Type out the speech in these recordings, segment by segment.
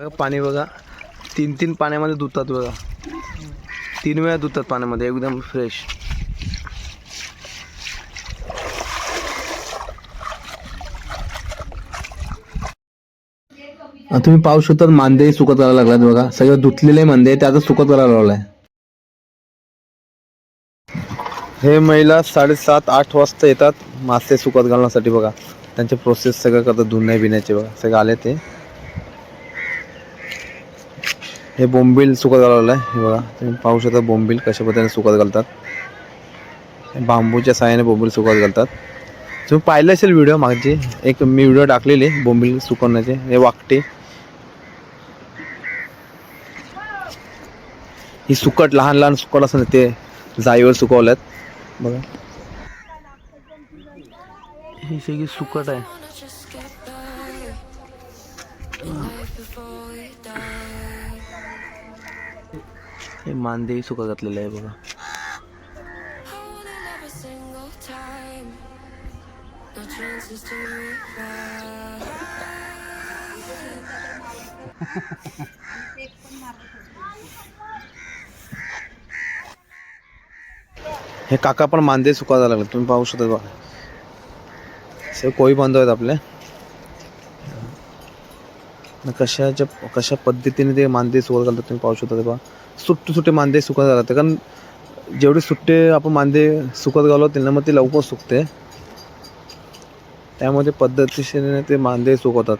पाणी बघा. तीन तीन पाण्यामध्ये धुतात बघा. तीन वेळा धुतात पाण्यामध्ये एकदम फ्रेश तुम्ही पाहू शकता मांदे सुकत करायला लागलात बघा. सगळं धुतलेले मांदे ते आता सुकत करायला लागलाय हे महिला साडेसात आठ वाजता येतात मासे सुकत घालण्यासाठी बघा. त्यांचे प्रोसेस सगळं करतात धुण्या बिण्याचे बघा. सगळं आले ते. हे बोंबील सुकत घालवलं आहे. हे बघा तुम्ही पाहू शकता बोंबील कशा पद्धतीने सुकत घालतात. बांबूच्या साहाय्याने बोंबील सुकत घालतात. तुम्ही पाहिलं असेल व्हिडिओ मागचे एक मी व्हिडिओ टाकलेली बोंबील सुकवण्याचे हे वाकटे. ही सुकट लहान लहान सुकट असं ते जाईवर सुकवल्यात. बघा. ही सगळी सुकट आहे. मांदेही सुका सुकत घातलेलं आहे बघा. हे काका पण मांदे झाला लागले. तुम्ही पाहू शकता बघा. से कोळी बांधव आहेत आपले. कशाच्या कशा पद्धतीने ते मांदे सुका घालतात तुम्ही पाहू शकता बघा. सुट्टे सुट्टे मांदे सुकत घालतात कारण जेवढे सुट्टे आपण मांदे सुकत घालवतील त्यांना मग ते लवकर सुकते. त्यामध्ये पद्धतीने ते मांदे सुकवतात.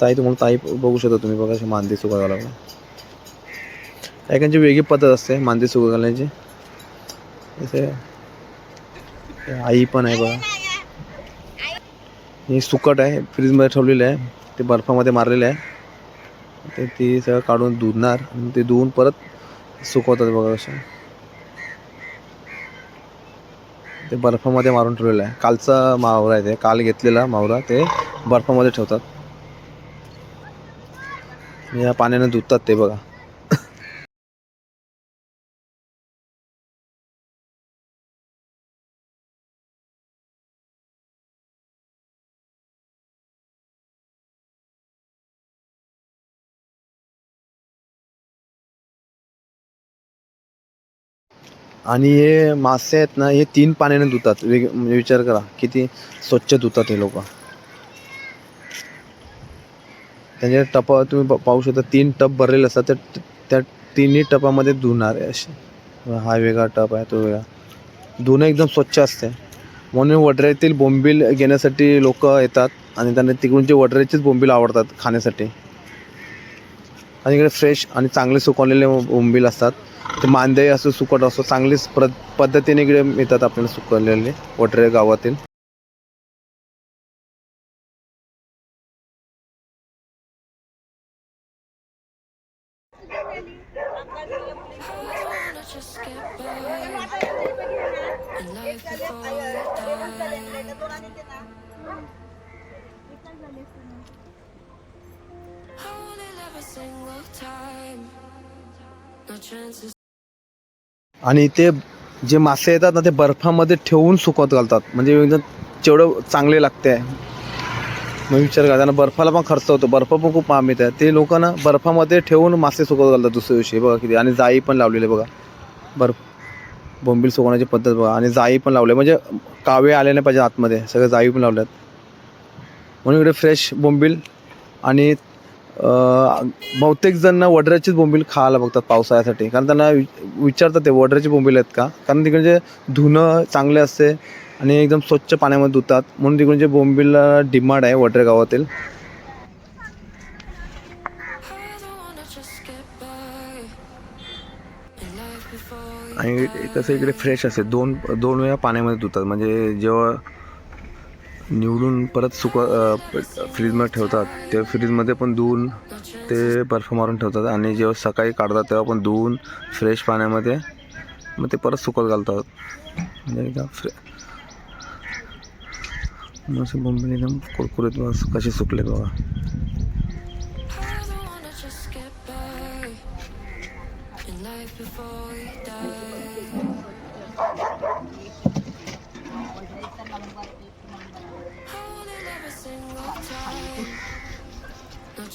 ताई तुम्हाला ताई बघू शकता तुम्ही बघा असे मांदे सुकत घालावं. एकांची वेगळी पद्धत असते मांदे सुकत घालण्याची जसे आई पण आहे बघा. ही सुकट आहे फ्रीजमध्ये ठेवलेली आहे. ते बर्फामध्ये मारलेले आहे. ते ती सगळं काढून धुणार आणि ते धुवून परत सुकवतात बघा कसं ते बर्फामध्ये मारून ठेवलेलं आहे. कालचा मावरा आहे ते. काल घेतलेला मावरा. ते बर्फामध्ये ठेवतात. या पाण्याने धुतात ते बघा. आणि हे मासे आहेत ना हे तीन पाण्याने धुतात. वेग म्हणजे विचार करा किती स्वच्छ धुतात हे लोक. त्यांच्या टपा तुम्ही पाहू शकता तीन टप भरलेले असतात. त्या त्या तिन्ही टपामध्ये धुणार आहे असे हा वेगळा टप आहे तो वेगळा. धुणं एकदम स्वच्छ असते. म्हणून वडऱ्यातील बोंबील घेण्यासाठी लोक येतात आणि त्यांना तिकडूनचे वडऱ्याचेच बोंबील आवडतात खाण्यासाठी. आणि इकडे फ्रेश आणि चांगले सुकवलेले बोंबील असतात. ते मांदे असो सुकट असो चांगलीच प्र पद्धतीने इकडे मिळतात आपल्याला सुकवलेले वटरे गावातील. आणि ते जे मासे येतात ना ते बर्फामध्ये ठेवून सुकवत घालतात. म्हणजे एकदम जेवढं चांगले लागते. मग विचार करा त्यांना बर्फाला पण खर्च होतो. बर्फ पण खूप महाग आहे ते लोक ना बर्फामध्ये ठेवून मासे सुकवत घालतात दुसऱ्या दिवशी. बघा किती. आणि जाई पण लावलेले बघा. बर्फ बोंबील सुकवण्याची पद्धत बघा. आणि जाई पण लावले म्हणजे कावे आले नाही पाहिजे आतमध्ये. सगळे जाई पण लावल्यात. म्हणून इकडे फ्रेश बोंबील आणि बहुतेक जण ना वडऱ्याचीच बोंबील खायला बघतात पावसाळ्यासाठी. कारण त्यांना वि- विचारतात ते वडऱ्याची बोंबील आहेत का? कारण तिकडे धुणं चांगले असते आणि एकदम स्वच्छ पाण्यामध्ये धुतात. म्हणून तिकडून जे बोंबीलला डिमांड आहे वडरे गावातील. आणि कसं इकडे फ्रेश असते दोन दोन वेळा पाण्यामध्ये धुतात. म्हणजे जेव्हा निवडून परत सुक फ्रीजमध्ये ठेवतात. ते फ्रीजमध्ये पण धुवून ते बर्फ मारून ठेवतात आणि जेव्हा सकाळी काढतात तेव्हा पण धुवून फ्रेश पाण्यामध्ये मग ते परत सुकत घालतात. म्हणजे का फ्रे मस्त बोंबील एकदम कुरकुरीत बस कसे सुकले बघा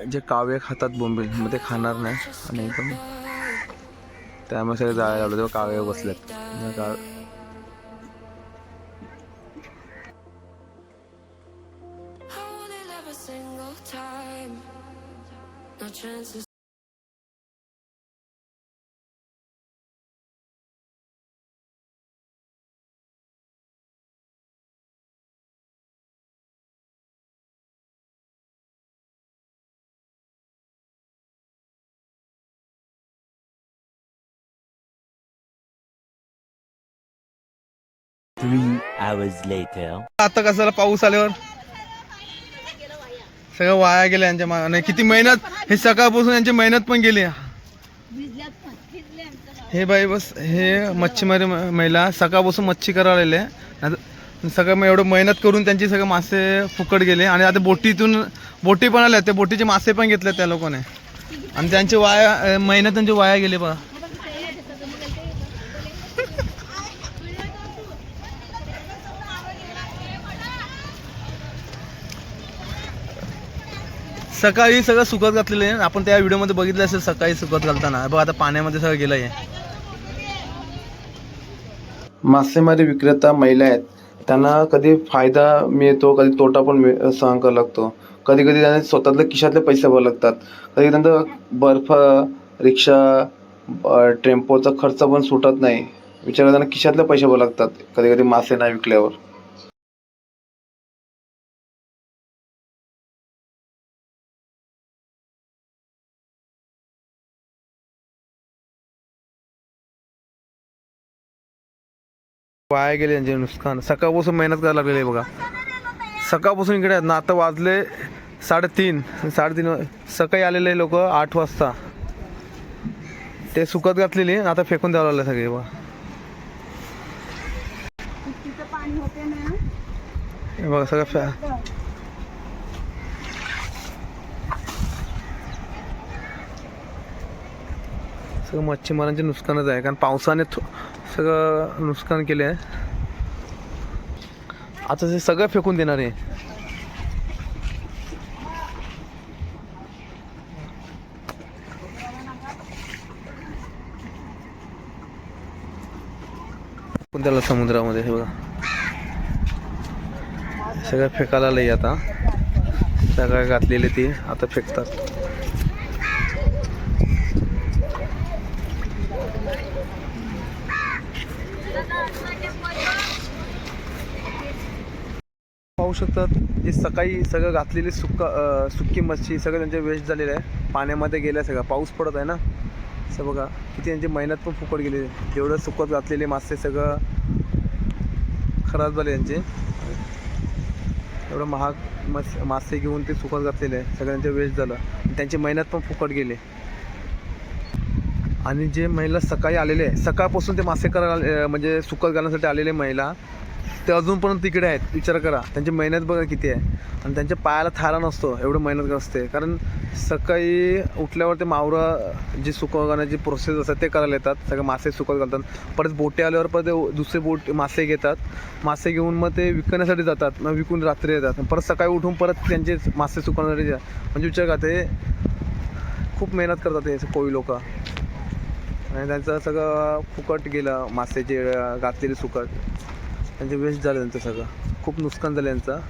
जे काव्य खातात बोंबील मग ते खाणार नाही. आणि एकदम त्यामुळे सगळे जायला लावले तेव्हा काव्य बसल्यात आता कसाला पाऊस आल्यावर सगळं वाया गेलं यांच्या मागे. किती मेहनत हे सकाळपासून यांची मेहनत पण गेली. हे बाई बस हे मच्छीमारी महिला सकाळपासून मच्छी करायला आलेले सगळं मग एवढं मेहनत करून त्यांची सगळे मासे फुकट गेले. आणि आता बोटीतून बोटी पण आल्या त्या बोटीचे मासे पण घेतले त्या लोकांनी. आणि त्यांची वाया मेहनत त्यांची वाया गेली बघा. सकाळी सगळं सुकत घातलेलं आहे. आपण त्या व्हिडिओमध्ये बघितलं असेल सकाळी सुकत घालताना. बघ आता पाण्यामध्ये सगळं गेलं आहे मासेमारी विक्रेता महिला आहेत. त्यांना कधी फायदा मिळतो कधी तोटा पण मिळ सहन करावा लागतो. कधी कधी त्यांना स्वतःतले खिशातले पैसे भरावे लागतात. कधी त्यांचा बर्फ रिक्षा टेम्पोचा खर्च पण सुटत नाही. विचारा त्यांना खिशातले पैसे भरावे लागतात. कधी कधी मासे नाही विकल्यावर. वाया गेले यांचे नुकसान. सकाळपासून मेहनत करायला लागलेली आहे बघा. सकाळपासून इकडे आहेत. ना आता वाजले साडेतीन. साडेतीन सकाळी आलेले लोक आठ वाजता. ते सुकत घातलेली आता फेकून द्यावं लागलं सगळे बघा. बघा सगळं फॅ सगळं मच्छीमारांचे नुकसानच आहे. कारण पावसाने थो- सगळं नुकसान केलं आहे आता ते सगळं फेकून देणार आहे. त्याला समुद्रामध्ये हे बघा. सगळं फेकायला आलंय आता. सगळं घातलेले ते आता फेकतात. पाहू शकतात जे सकाळी सगळं घातलेली सुक्का सुक्की मच्छी सगळं त्यांचे वेस्ट झालेलं आहे. पाण्यामध्ये गेलं सगळं. पाऊस पडत आहे ना? असं बघा. किती त्यांची मेहनत पण फुकट गेली जेवढं सुकत घातलेले मासे सगळं खराब झाले यांचे एवढं महाग मस मासे घेऊन ते सुकत घातलेले आहे. सगळ्यांचे वेस्ट झालं. आणि त्यांची मेहनत पण फुकट गेली आणि जे महिला सकाळी आलेले आहे सकाळपासून ते मासे करायला म्हणजे सुकत घालण्यासाठी आलेले महिला ते अजूनपर्यंत तिकडे आहेत. विचार करा त्यांची मेहनत बघा किती आहे. आणि त्यांच्या पायाला थारा नसतो एवढं मेहनत असते कारण सकाळी उठल्यावर ते मावरं जी सुकवण्याची घालण्याची प्रोसेस असतात ते करायला येतात. सगळे मासे सुकत घालतात. परत बोटे आल्यावर परत ते दुसरे बोट मासे घेतात. मासे घेऊन मग ते विकण्यासाठी जातात. मग विकून रात्री येतात. परत सकाळी उठून परत त्यांचे मासे सुकवण्यासाठी म्हणजे विचार का ते खूप मेहनत करतात हे कोळी लोक. आणि त्यांचं सगळं फुकट गेलं मासेचे घातलेले सुकट त्यांचे वेस्ट झालं त्यांचं सगळं. खूप नुकसान झालं यांचं.